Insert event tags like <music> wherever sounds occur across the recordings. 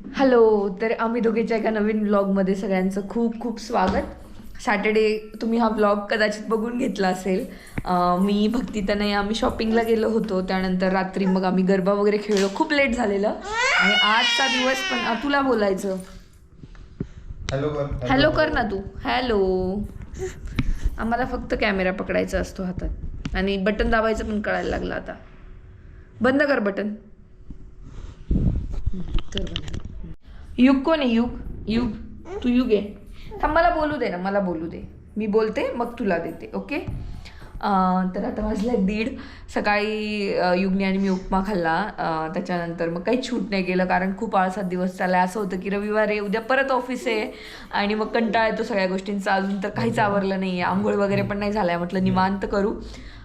Hello तर आम्ही दोघीच्या एका नवीन व्लॉगमध्ये सगळ्यांचं खूप खूप स्वागत. सॅटर्डे तुम्ही हा व्लॉग कदाचित बघून घेतला असेल. मी भक्ती तनय आम्ही शॉपिंगला गेलो होतो. त्यानंतर रात्री मग आम्ही गरबा वगैरे खेळलो. खूप लेट झालेलं. आणि आजचा दिवस पण तुला बोलायचं. हॅलो कर हॅलो कर ना तू. हॅलो आम्हाला फक्त कॅमेरा पकडायचा असतो हातात. आणि बटन दाबायचं पण कळायला लागलं आता. बंद कर बटन कर बंद. युग कोण आहे? युग. युग. तू युग आहे. थांब मला बोलू दे ना मला बोलू दे. मी बोलते मग तुला देते ओके? तर आता वाजले दीड. सकाळी युगने आणि मी उपमा खाल्ला. त्याच्यानंतर मग काही छूट नाही केलं कारण खूप आळसात दिवस चालला असं होतं की रविवार आहे उद्या परत ऑफिस आहे. आणि मग कंटाळा येतो सगळ्या गोष्टींचा. अजून तर काहीच आवरलं नाही आहे आंघोळ वगैरे पण नाही झालाय. म्हटलं निवांत करू.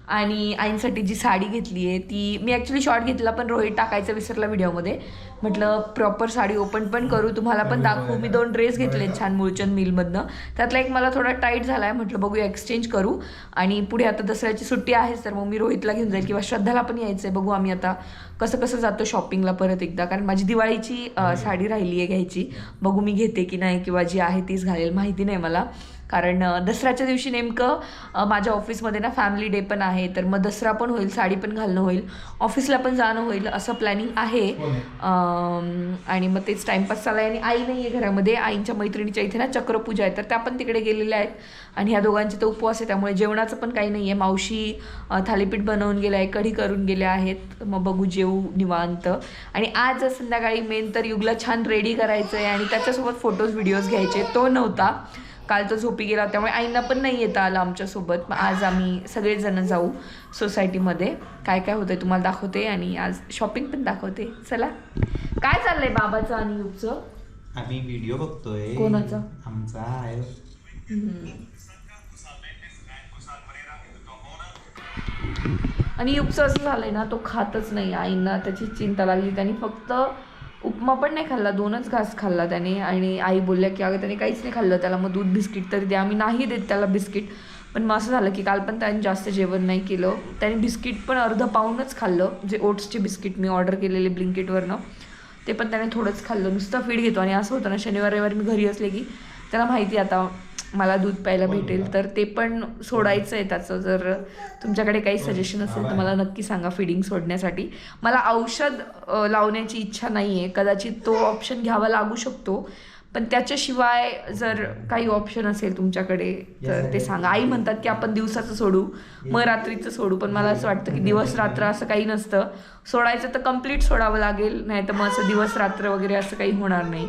आणि आईंसाठी जी साडी घेतली आहे ती मी ॲक्च्युली शॉर्ट घेतला पण रोहित टाकायचं विसरला व्हिडिओमध्ये म्हटलं प्रॉपर साडी ओपन पण करू तुम्हाला पण दाखवू. मी दोन ड्रेस घेतले छान मुळचंद मिलमधनं. त्यातला एक मला थोडा टाईट झाला आहे म्हटलं बघूया एक्सचेंज करू. आणि पुढे आता दसऱ्याची सुट्टी आहेच तर मग मी रोहितला घेऊन जाईल किंवा श्रद्धाला पण यायचं आहे बघू आम्ही आता कसं कसं जातो शॉपिंगला परत एकदा. कारण माझी दिवाळीची साडी राहिली आहे घ्यायची. बघू मी घेते की नाही किंवा जी आहे तीच घालेल. माहिती नाही मला. कारण दसऱ्याच्या दिवशी नेमकं माझ्या ऑफिसमध्ये ना फॅमिली डे पण आहे तर मग दसरा पण होईल साडी पण घालणं होईल ऑफिसला पण जाणं होईल असं प्लॅनिंग आहे? अम, आणि मग तेच टाइमपास चालला आहे आणि आई नाही आहे घरामध्ये आईंच्या मैत्रिणीच्या इथे ना चक्रपूजा आहे तर त्या पण तिकडे गेलेल्या आहेत. आणि ह्या दोघांचे तर उपवास आहे त्यामुळे जेवणाचं पण काही नाही आहे मावशी थालीपीठ बनवून गेल्या आहे कढी करून गेल्या आहेत मग बघू जेवू निवांत. आणि आज संध्याकाळी मेन तर युगला छान रेडी करायचं आहे आणि त्याच्यासोबत फोटोज व्हिडिओज घ्यायचे तो नव्हता. काल तो झोपी गेला त्यामुळे आईंना पण नाही येता आलं आमच्यासोबत मग आज आम्ही सगळेजण जाऊ सोसायटीमध्ये. काय काय होतंय तुम्हाला दाखवते आणि आज शॉपिंग पण दाखवते. चला. काय चाललंय बाबाचं आणि युगचं? आम्ही व्हिडिओ बघतोय. कोणाचा? आमचा आहे. आणि युगचं असं झालंय ना तो खातच नाही. आईंना त्याची चिंता लागली. त्याने फक्त उपमा पण नाही खाल्ला दोनच घास खाल्ला त्याने आणि आई बोलल्या की अगं त्याने काहीच नाही खाल्लं त्याला मग दूध बिस्किट तरी द्या आम्ही नाही देत त्याला बिस्किट. पण मग असं झालं की काल पण त्याने जास्त जेवण नाही केलं. त्याने बिस्किट पण अर्धं पाऊनच खाल्लं जे ओट्सचे बिस्किट मी ऑर्डर केलेले ब्लिंकिटवरनं ते पण त्याने थोडंच खाल्लं. नुसतं फीड घेतो आणि असं होतं ना शनिवार रविवारी मी घरी असले की त्याला माहिती आहे आता मला दूध प्यायला भेटेल तर ते पण सोडायचं आहे त्याचं. जर तुमच्याकडे काही सजेशन असेल तर मला नक्की सांगा फिडिंग सोडण्यासाठी. मला औषध लावण्याची इच्छा नाही आहे कदाचित तो ऑप्शन घ्यावा लागू शकतो. पण त्याच्याशिवाय जर काही ऑप्शन असेल तुमच्याकडे तर ते सांगा. आई म्हणतात की आपण दिवसाचं सोडू. मग रात्रीचं सोडू. पण मला असं वाटतं की दिवस रात्र असं काही नसतं. सोडायचं तर कंप्लीट सोडावं लागेल. नाही तर मग असं दिवस रात्र वगैरे असं काही होणार नाही.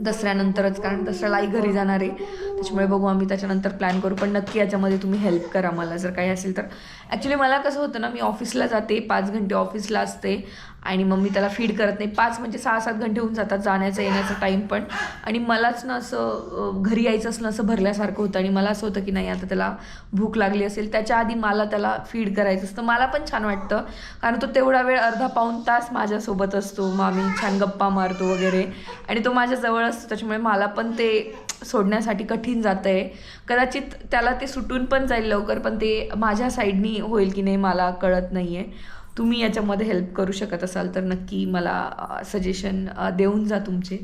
दसऱ्यानंतरच कारण दसऱ्याला आई घरी जाणार आहे. त्याच्यामुळे बघू आम्ही त्याच्यानंतर प्लॅन करू. पण नक्की याच्यामध्ये तुम्ही हेल्प करा मला. जर काही असेल तर. ॲक्च्युली मला कसं होतं ना मी ऑफिसला जाते पाच घंटे ऑफिसला असते. आणि मग मी त्याला फीड करत नाही. पाच म्हणजे सहा सात घंटे होऊन जातात जाण्याचा येण्याचा टाईम पण. आणि मलाच ना असं घरी यायचंच ना असं भरल्यासारखं होतं. आणि मला असं होतं की नाही आता त्याला भूक लागली असेल. त्याच्या आधी मला त्याला फीड करायचं असतं. मला पण छान वाटतं. कारण तो तेवढा वेळ अर्धा पाऊण तास माझ्यासोबत असतो. मग आम्ही छान गप्पा मारतो वगैरे. आणि तो माझ्या जवळ असतो. त्याच्यामुळे मला पण ते सोडण्यासाठी कठीण जातं आहे कदाचित त्याला ते सुटून पण जाईल लवकर. पण ते माझ्या साईडनी होईल की नाही मला कळत नाही आहे तुम्ही याच्यामध्ये हेल्प करू शकत असाल तर नक्की मला सजेशन देऊन जा तुमचे.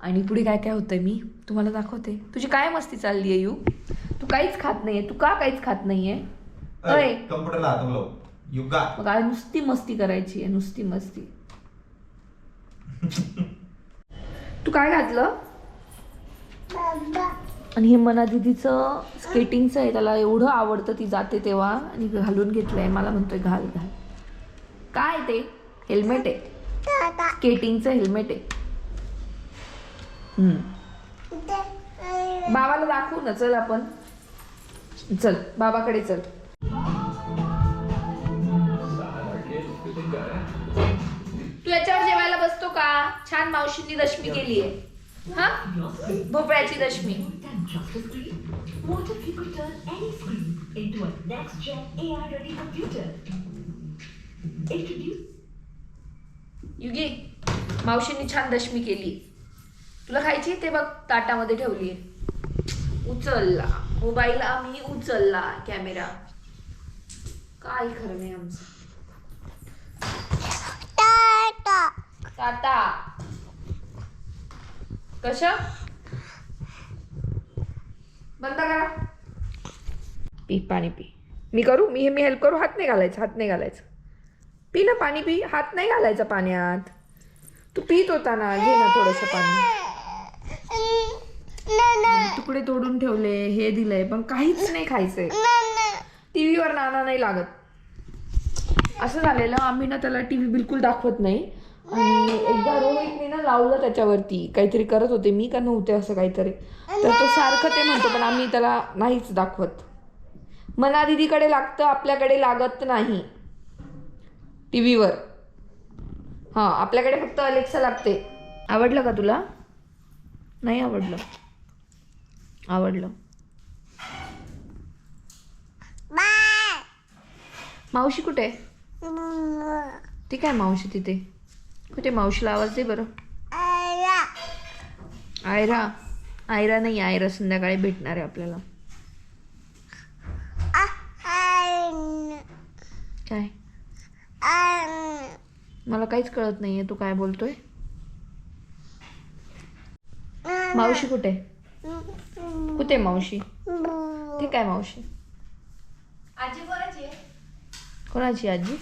आणि पुढे काय काय होतंय मी तुम्हाला दाखवते. तुझी काय मस्ती चालली आहे यू? तू काहीच खात नाहीये तू का काहीच खात नाहीये? कम्प्युटरला हात लाव युगा मग आज नुसती मस्ती करायची आहे नुसती मस्ती. <laughs> तू काय घातलं? आणि हे मना दिदीचं स्केटिंगचं आहे त्याला एवढं आवडतं ती जाते तेव्हा. आणि घालून घेतलंय मला म्हणतोय घाल घाल. काय ते? हेल्मेट आहे. स्केटिंगचं हेल्मेट आहे. बाबाला दाखवू ना चल आपण. चल बाबाकडे चल. तू याच्यावर जेवायला बसतो का? छान मावशींनी दशमी केली आहे. हा? भोपळ्याची दशमी. Water people turn any screen into a next-gen AI-ready computer. युगी मावशींनी छान दशमी केली. तुला खायची ते बघ ताटामध्ये ठेवली उचलला. मोबाईल आम्ही उचलला कॅमेरा. काय खरं नाही आमचं. टाटा. कशा? बंद करा. पी पाणी पी. मी करू? मी मी हेल्प करू? हात नाही घालायचं हात नाही घालायचं. पी ना पाणी पी. हात नाही घालायचा पाण्यात. तू पित होता ना घे ना थोडंसं पाणी. तुकडे तोडून ठेवले हे दिलंय पण काहीच नाही खायचंय. टीव्हीवर नाना नाही लागत. असं झालेलं आम्ही ना त्याला टीव्ही बिलकुल दाखवत नाही. आणि एकदा रोहितने ना लावलं त्याच्यावरती काहीतरी करत होते मी का नव्हते असं काहीतरी. तर तो सारखं ते म्हणतो पण आम्ही त्याला नाहीच दाखवत. मना दिदीकडे लागतं आपल्याकडे लागत नाही. टी व्हीवर हां आपल्याकडे फक्त अलेक्सा लागते. आवडलं का तुला? नाही आवडलं. आवडलं. मावशी कुठे? ती काय मावशी तिथे? कुठे? मावशीला आवाज दे बरं. आयरा. आयरा नाही आयरा संध्याकाळी भेटणार आहे आपल्याला काय मला काहीच कळत नाहीये. तू काय बोलतोय? मावशी कुठे? कुठे मावशी? ते काय मावशी. आजी कोणाची आहे? कोणाची आजी?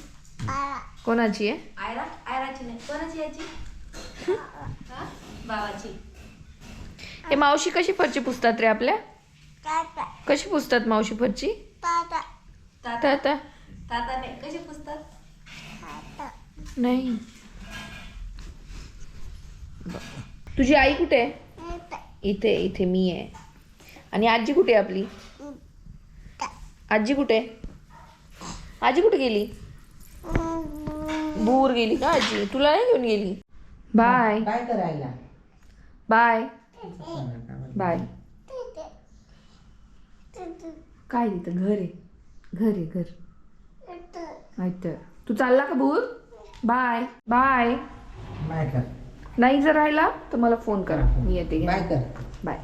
कोणाची आहे? आयरा? आयराची नाही. कोणाची आजी? हा? बाबाची. हे मावशी कशी फरची पुसतात रे आपल्या? कशी पुसतात मावशी फरची? ताता आता ताता नाही कशी पुसतात? नाही. तुझी आई कुठे? आहे इथे इथे मी आहे. आणि आजी कुठे आहे आपली? आजी कुठे? आहे? आजी कुठे गेली? बूर गेली का आजी? तुला नाही घेऊन गेली? बाय. काय करायला बाय. बाय. काय तिथं? घर आहे. घर आहे घर. तू चालला का भूर? Bye bye. बाय कर. नाही जर राहिला तर मला फोन करा. मी येते बाय. कर. बाय.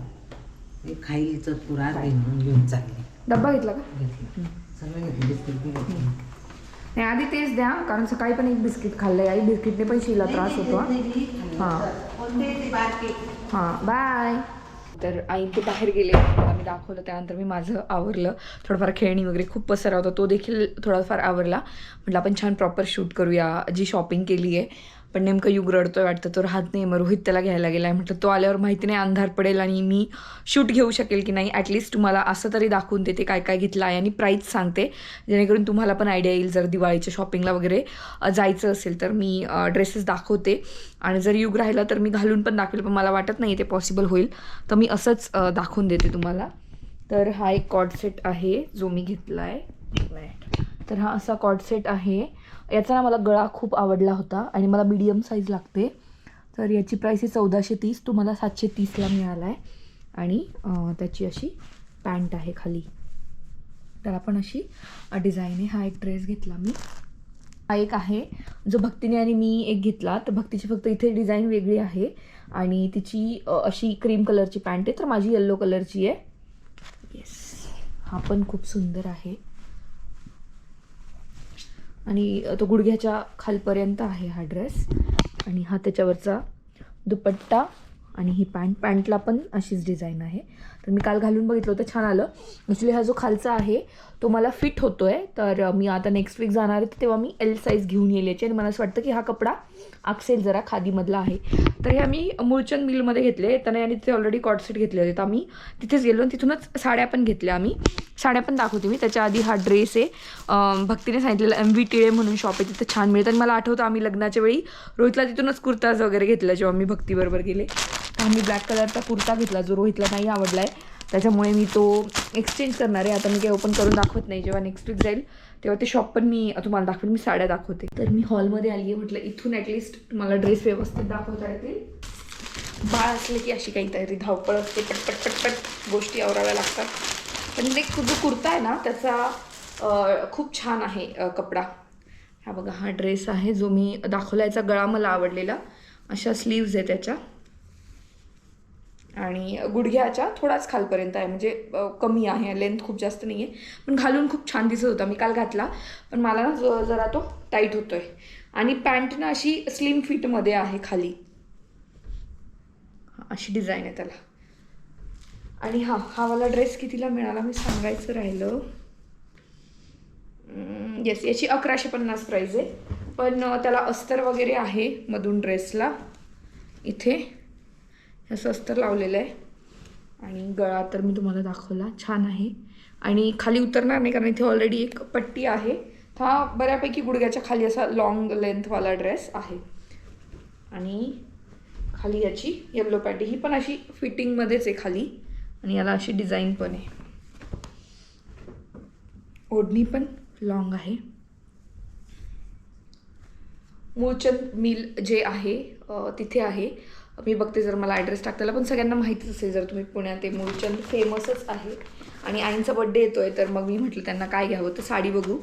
हे खाईचं पुरा घेऊन घेऊन चालले. डब्बा घेतला का? घेतलं. सगळं घेतलं. बिस्किट बी घेतलं. नाही आधी तेच द्या कारण सकाळी पण एक बिस्किट खाल्लंय. आई बिस्किटने पण शिला त्रास होतो हां. हां बाय. तर आई ते बाहेर गेले. मला मी दाखवलं त्यानंतर मी माझं आवरलं. थोडंफार खेळणी वगैरे खूप पसरा होता तो देखील थोडाफार आवरला. म्हटलं आपण छान प्रॉपर शूट करूया. जी शॉपिंग केली आहे पण नेमकं युग रडतोय वाटतं. तो राहत नाही मग रोहित त्याला घ्यायला गेला आहे म्हटलं तो आल्यावर माहिती नाही अंधार पडेल आणि मी शूट घेऊ शकेल की नाही. ॲटलिस्ट तुम्हाला असं तरी दाखवून देते काय काय घेतलं आहे आणि प्राईस सांगते. जेणेकरून तुम्हाला पण आयडिया येईल. जर दिवाळीच्या शॉपिंगला वगैरे जायचं असेल तर मी ड्रेसेस दाखवते. आणि जर युग राहिला तर मी घालून पण दाखवेल पण मला वाटत नाही ते पॉसिबल होईल. तर मी असंच दाखवून देते तुम्हाला. तर हा एक कॉड सेट आहे जो मी घेतला आहे तर हा असा कॉडसेट सेट आहे. याचा ना मला गळा खूप आवडला होता आणि मला मीडियम साईज लागते. तर याची प्राईस आहे चौदाशे तीस तुम्हाला सातशे तीसला मिळाला आहे आणि त्याची अशी पॅन्ट आहे खाली. त्याला पण अशी डिझाईन आहे. हा एक ड्रेस घेतला मी. हा एक आहे. जो भक्तीने आणि मी एक घेतला. तर भक्तीची फक्त इथे डिझाईन वेगळी आहे. आणि तिची अशी क्रीम कलरची पॅन्ट आहे. तर माझी येल्लो कलरची आहे. येस हा पण खूप सुंदर आहे. आणि तो गुडघ्याच्या खालपर्यंत आहे हा ड्रेस. आणि हा त्याच्यावरचा दुपट्टा आणि ही पॅन्ट. पॅन्टला पण अशीच डिझाईन आहे. तर मी काल घालून बघितलं होतं छान आलं. ॲक्च्युली हा जो खालचा आहे तो मला फिट होतो आहे तर मी आता नेक्स्ट वीक जाणार आहे तर तेव्हा मी एल साईज घेऊन येईल याची. आणि मला असं वाटतं की हा कपडा अक्सेल जरा खादीमधला आहे. तर हे आम्ही मूळचंद मिलमध्ये घेतले. त्याने आणि तिथे ऑलरेडी कॉटसेट घेतले होते. तर आम्ही तिथेच गेलो आणि तिथूनच साड्या पण घेतल्या आम्ही. साड्या पण दाखवते मी. त्याच्या आधी हा ड्रेस आहे. भक्तीने सांगितलेला एम व्ही टिळे म्हणून शॉप आहे. तिथं छान मिळतं. आणि मला आठवतं आम्ही लग्नाच्या वेळी रोहितला तिथूनच कुर्ताज वगैरे घेतला जेव्हा मी भक्तीबरोबर गेले. तर आम्ही ब्लॅक कलरचा कुर्ता घेतला जो रोहितला नाही आवडला आहे त्याच्यामुळे मी तो एक्सचेंज करणार आहे. आता मी काही ओपन करून दाखवत नाही. जेव्हा नेक्स्ट वीक जाईल तेव्हा ते शॉप पण मी तुम्हाला दाखवेल मी साड्या दाखवते. तर मी हॉलमध्ये आली आहे म्हटलं इथून ॲटलिस्ट तुम्हाला ड्रेस व्यवस्थित दाखवता येतील. बाळ असले की अशी काहीतरी धावपळ असते पटपट पटपट गोष्टी आवराव्या लागतात. पण ते जो कुर्ता आहे ना त्याचा खूप छान आहे कपडा. हा बघा हा ड्रेस आहे जो मी दाखवला याचा गळा मला आवडलेला. अशा स्लीव्ज आहे त्याच्या. आणि गुडघ्याच्या थोडाच खालपर्यंत आहे. म्हणजे कमी आहे. लेंथ खूप जास्त नाही आहे पण घालून खूप छान दिसत होता. मी काल घातला. पण मला ना ज- जरा तो टाईट होतो आहे आणि पॅन्ट ना अशी स्लिम फिटमध्ये आहे खाली. अशी डिझाईन आहे त्याला. आणि हां हा मला ड्रेस कितीला मिळाला? मी सांगायचं राहिलं. येस याची अकराशे पन्नास प्राईज आहे. पण त्याला अस्तर वगैरे आहे मधून ड्रेसला इथे. असं स्वस्त लावलेलं आहे. आणि गळा तर मी तुम्हाला दाखवला छान आहे. आणि खाली उतरणार नाही कारण इथे ऑलरेडी एक पट्टी आहे. हा बऱ्यापैकी गुडघ्याच्या खाली असा लॉंग लेंथवाला ड्रेस आहे. आणि खाली याची येल्लो पॅटी ही पण अशी फिटिंगमध्येच आहे खाली. आणि याला अशी डिझाईन पण आहे. ओढणी पण लॉंग आहे. मूळचंद मिल जे आहे तिथे आहे. मी बघते जर मला ॲड्रेस टाकताला पण सगळ्यांना माहितीच असेल जर तुम्ही पुण्यात ते मूळचंद फेमसच आहे. आणि आईंचा बड्डे येतो आहे तर मग मी म्हटलं त्यांना काय घ्यावं तर साडी बघू.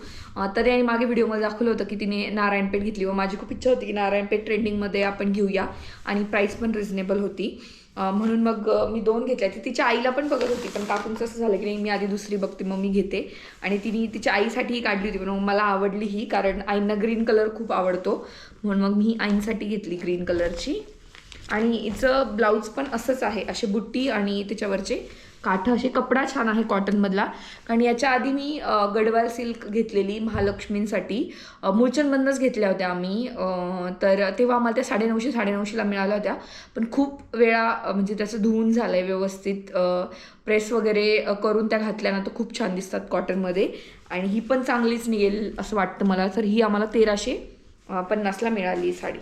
तरी आणि मागे व्हिडिओमध्ये दाखवलं होतं की तिने नारायणपेठ घेतली. व माझी खूप इच्छा होती की नारायणपेठ ट्रेंडिंगमध्ये आपण घेऊया. आणि प्राईस पण रिझनेबल होती. म्हणून मग मी दोन घेतल्या. ती तिच्या आईला पण बघत होती पण काकूंचं असं झालं की नाही मी आधी दुसरी बघते मग मी घेते. आणि तिने तिच्या आईसाठीही काढली होती पण मग मला आवडली ही कारण आईंना ग्रीन कलर खूप आवडतो. म्हणून मग मी आईंसाठी घेतली ग्रीन कलरची आणि हिचं ब्लाऊज पण असंच आहे असे बुट्टी आणि त्याच्यावरचे काठ असे कपडा छान आहे कॉटनमधला कारण याच्या आधी मी गडवाल सिल्क घेतलेली महालक्ष्मींसाठी. मूळचंदमधनंच घेतल्या होत्या आम्ही. तर तेव्हा आम्हाला त्या साडेनऊशे साडेनऊशेला मिळाल्या होत्या. पण खूप वेळा म्हणजे त्याचं धुवून झालं आहे व्यवस्थित प्रेस वगैरे करून त्या घातल्या ना तर खूप छान दिसतात कॉटनमध्ये आणि ही पण चांगलीच निघेल असं वाटतं मला. तर ही आम्हाला तेराशे पन्नासला मिळाली साडी.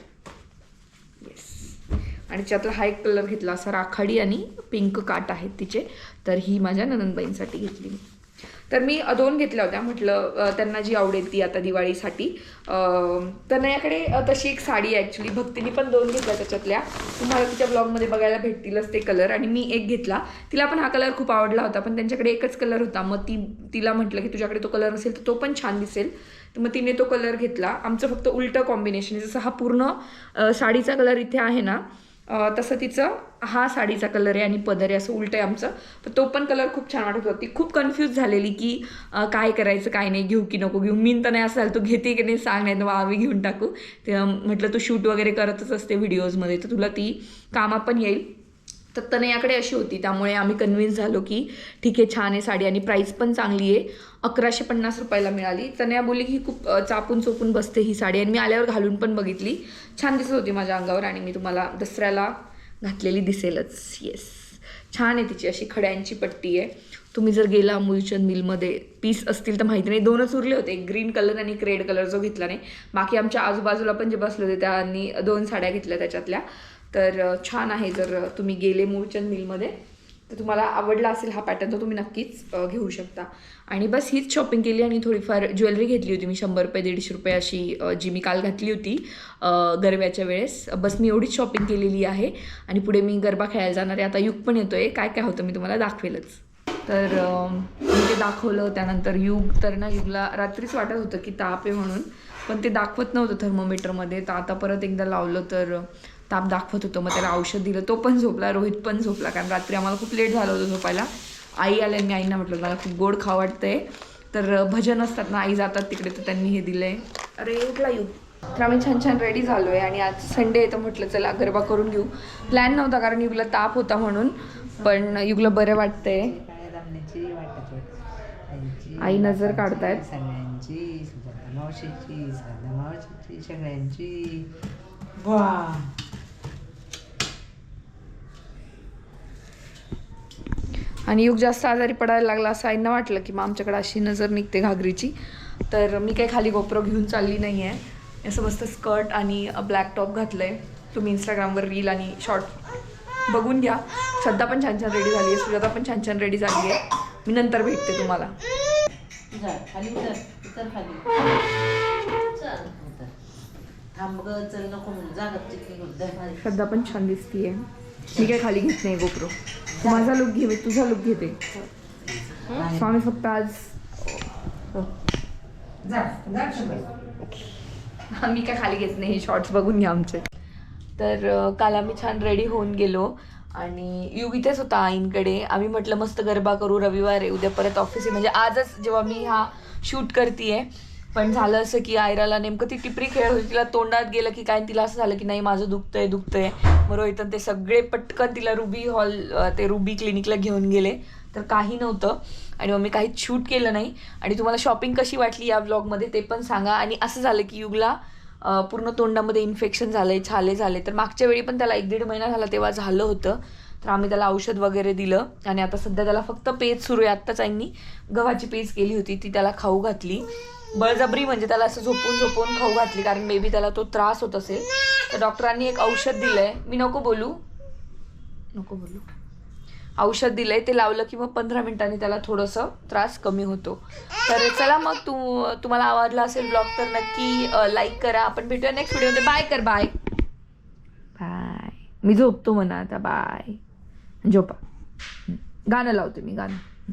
आणि त्यातला हा एक कलर घेतला असा राखाडी आणि पिंक काट आहेत तिचे. तर ही माझ्या ननंदबाईंसाठी घेतली मी. तर मी दोन घेतल्या होत्या. म्हटलं त्यांना जी आवडेल ती आता दिवाळीसाठी. तर माझ्याकडे तशी एक साडी आहे ॲक्च्युली भक्तीने पण दोन घेतल्या त्याच्यातल्या. तुम्हाला तिच्या ब्लॉगमध्ये बघायला भेटतीलच ते कलर. आणि मी एक घेतला. तिला पण हा कलर खूप आवडला होता. पण त्यांच्याकडे एकच कलर होता. मग ती तिला म्हटलं की तुझ्याकडे तो कलर असेल तर तो पण छान दिसेल. तर मग तिने तो कलर घेतला. आमचं फक्त उलटं कॉम्बिनेशन आहे. जसं हा पूर्ण साडीचा कलर इथे आहे ना तसं तिचं हा साडीचा कलर आहे आणि पदर आहे असं उलटं आहे आमचं. तर तो पण कलर खूप छान वाटत होता. ती खूप कन्फ्यूज झालेली की काय करायचं काय नाही घेऊ की नको घेऊ. मी तर नाही असाल तू घेते की नाही सांग नाही तर आम्ही घेऊन टाकू. ते म्हटलं तू शूट वगैरे करतच असते व्हिडिओजमध्ये तर तुला ती कामा पण येईल. तर तनयाकडे अशी होती. त्यामुळे आम्ही कन्व्हिन्स झालो की ठीक आहे छान आहे साडी आणि प्राईस पण चांगली आहे. अकराशे पन्नास रुपयाला मिळाली. तनया बोलली की ही खूप चापून चोपून बसते ही साडी. आणि मी आल्यावर घालून पण बघितली. छान दिसत होती माझ्या अंगावर आणि मी तुम्हाला दसऱ्याला घातलेली दिसेलच. येस छान आहे तिची अशी खड्यांची पट्टी आहे. तुम्ही जर गेला मूलचंद मिलमध्ये पीस असतील तर माहिती नाही. दोनच उरले होते. एक ग्रीन कलर आणि एक रेड कलर जो घेतला नाही. बाकी आमच्या आजूबाजूला पण जे बसले होते त्यांनी दोन साड्या घेतल्या त्याच्यातल्या. तर छान आहे जर तुम्ही गेले मूळचंद मिलमध्ये तर तुम्हाला आवडला असेल हा पॅटर्न तर तुम्ही नक्कीच घेऊ शकता. आणि बस हीच शॉपिंग केली आणि थोडीफार ज्वेलरी घेतली होती मी शंभर रुपये दीडशे रुपये अशी जी मी काल घातली होती गरब्याच्या वेळेस. बस मी एवढीच शॉपिंग केलेली आहे आणि पुढे मी गरबा खेळायला जाणार आहे. आता युग पण येतो आहे काय काय होतं मी तुम्हाला दाखवेलच. तर मी ते दाखवलं. त्यानंतर युग तर ना युगला रात्रीच वाटत होतं की ताप आहे म्हणून पण ते दाखवत नव्हतं थर्मोमीटरमध्ये तर आता परत एकदा लावलं तर ताप दाखवत होतं. मग त्याला औषध दिलं. तो पण झोपला. रोहित पण झोपला. कारण रात्री आम्हाला खूप लेट झालं होतं झोपायला. आई आल्या मी आईंना म्हटलं मला खूप गोड खावं वाटतंय. तर भजन असतात ना आई जातात तिकडे. तर त्यांनी हे दिलंय. अरे उठला युग तर आम्ही छान छान रेडी झालो आहे आणि आज संडे आहे तर म्हटलं चला गरबा करून घेऊ. प्लॅन नव्हता कारण युगला ताप होता म्हणून. पण युगला बरं वाटतंय. आई नजर काढतायत. सगळ्यांची मावशीची सगळ्यांची. वा! आणि युग जास्त आजारी पडायला लागला असं आईंना वाटलं की मग आमच्याकडे अशी नजर निघते घागरीची. तर मी काही खाली गोप्रो घेऊन चालली नाही आहे असं मस्त स्कर्ट आणि ब्लॅक टॉप घातलं आहे तुम्ही इंस्टाग्रामवर रील आणि शॉर्ट बघून घ्या. श्रद्धा पण छान छान रेडी झाली आहे. सुजाता पण छान छान रेडी झाली आहे. मी नंतर भेटते तुम्हाला. श्रद्धा पण छान दिसतीये. मी काय खाली घेत नाही गोप्रो. माझा लुक घे तुझा लुक घेते. स्वामी फक्त आज मी काय खाली घेत नाही शॉर्ट्स बघून घ्या आमचे. तर काल आम्ही छान रेडी होऊन गेलो आणि इथेच होता आईंकडे. आम्ही म्हटलं मस्त गरबा करू रविवार आहे उद्या परत ऑफिस आहे. म्हणजे आजच जेव्हा मी हा शूट करते पण झालं असं की आयराला नेमकं ती टिपरी खेळ होती तिला तोंडात गेलं की काय तिला असं झालं की नाही माझं दुखतंय दुखतंय. मग रोहित ते सगळे पटकन तिला रुबी हॉल ते रुबी क्लिनिकला घेऊन गेले. तर काही नव्हतं. आणि मग मी काहीच शूट केलं नाही. आणि तुम्हाला शॉपिंग कशी वाटली या ब्लॉगमध्ये ते पण सांगा. आणि असं झालं की युगला पूर्ण तोंडामध्ये इन्फेक्शन झालंय छाले झाले. तर मागच्या वेळी पण त्याला एक दीड महिना झाला तेव्हा झालं होतं. तर आम्ही त्याला औषध वगैरे दिलं. आणि आता सध्या त्याला फक्त पेज सुरू आहे. आत्ताच आईंनी गव्हाची पेज केली होती. ती त्याला खाऊ घातली. बळजबरी म्हणजे त्याला असं झोपून झोपून खाऊ घातली कारण मे बी त्याला तो त्रास होत असेल. तर डॉक्टरांनी एक औषध दिलंय. मी नको बोलू. नको बोलू. औषध दिलंय ते लावलं की मग पंधरा मिनिटांनी त्याला थोडंसं त्रास कमी होतो. तर चला मग तू तुम्हाला आवडला असेल ब्लॉग तर नक्की लाईक करा. आपण भेटूया नेक्स्ट व्हिडिओमध्ये बाय कर बाय बाय मी झोपतो म्हणा आता. बाय झोपा. गाणं लावते मी गाणं.